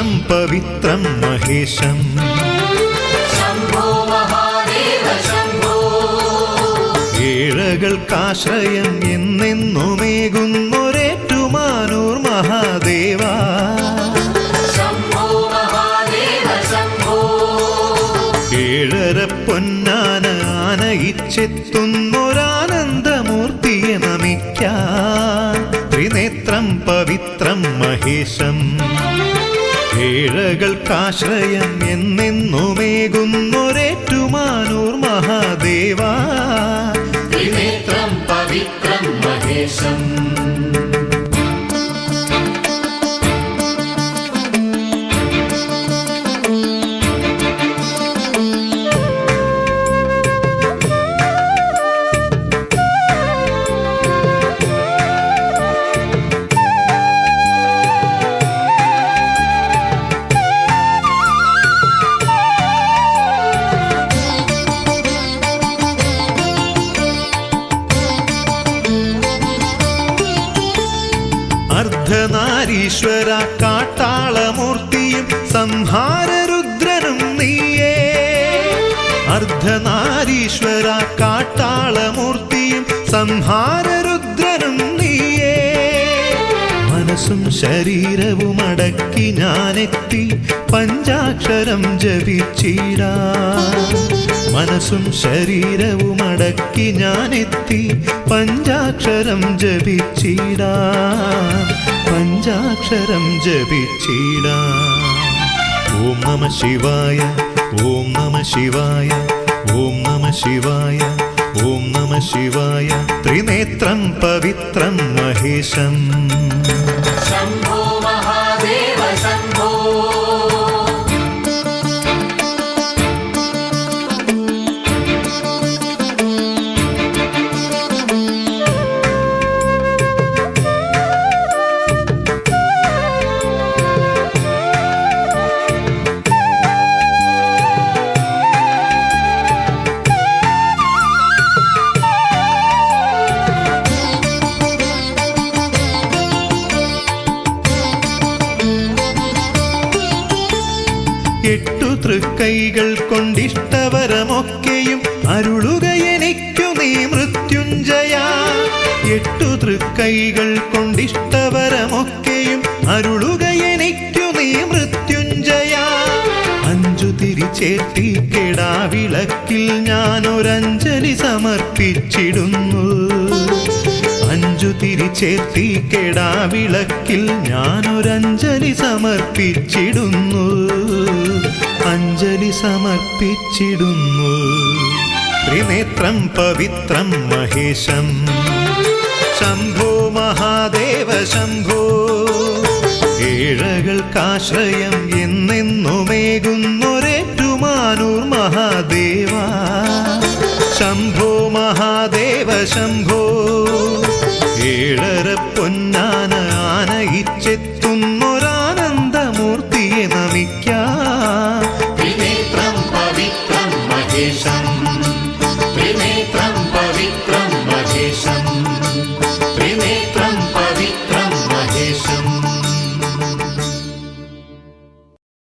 പവിത്രം മഹേശം. മഹാദേവ ശംഭോ. ഏഴകൾക്കാശ്രയം എന്നെന്നുമേകുന്നൊരേറ്റുമാനൂർ മഹാദേവ. ഏഴര പൊന്നാന ആനയിച്ചെത്തുന്നൊരാനന്ദമൂർത്തിയെ നമിക്ക. ത്രിനേത്രം പവിത്രം മഹേശം. ഏഴകൾക്കാശ്രയം എന്നെന്നുമേകുന്നൊരേറ്റുമാനൂർ മഹാദേവ. പവിത്രം മഹേശം. അർദ്ധനാരീശ്വര കാട്ടാളമൂർത്തിയും സംഹാരരുദ്രനും നീയേ. അർദ്ധനാരീശ്വര കാട്ടാളമൂർത്തിയും സംഹാരരുദ്രനും നീയേ. മനസ്സും ശരീരവും അടക്കി ഞാനെത്തി പഞ്ചാക്ഷരം ജപിച്ചീരാ മനസ്സും ശരീരവും അടക്കി ഞാനെത്തി പഞ്ചാക്ഷരം ജപിച്ചിടാ. പഞ്ചാക്ഷരം ജപിച്ചിട. ഓം നമ ശിവായ ഓം നമ ശിവായ ഓം നമ ശിവായ ഓം നമ ശിവായ. ത്രിനേത്രം പവിത്രം മഹേശം. തൃക്കൈകൾ കൊണ്ടിഷ്ടവരമൊക്കെയും അരുളുക എനിക്കു നീ മൃത്യുഞ്ജയ. എട്ടു തൃക്കൈകൾ കൊണ്ടിഷ്ടവരമൊക്കെയും അരുളുക എനിക്കു നീ മൃത്യുഞ്ജയ. അഞ്ചു തിരിച്ചേറ്റി കെടാവിളക്കിൽ ഞാനൊരഞ്ജലി സമർപ്പിച്ചിടുന്നു. അഞ്ചു തിരിച്ചേത്തി കെടാവിളക്കിൽ ഞാനൊരഞ്ജലി സമർപ്പിച്ചിടുന്നു. അഞ്ജലി സമർപ്പിച്ചിടുന്നു. ത്രിനേത്രം പവിത്രം മഹേശം. ശംഭോ മഹാദേവ ശംഭോ. ഏഴകൾക്കാശ്രയം എന്നെന്നുമേകുന്നൊരേറ്റുമാനൂർ മഹാദേവ. ശംഭോ മഹാദേവ ശംഭോ. ഏഴര പൊന്നാന ആന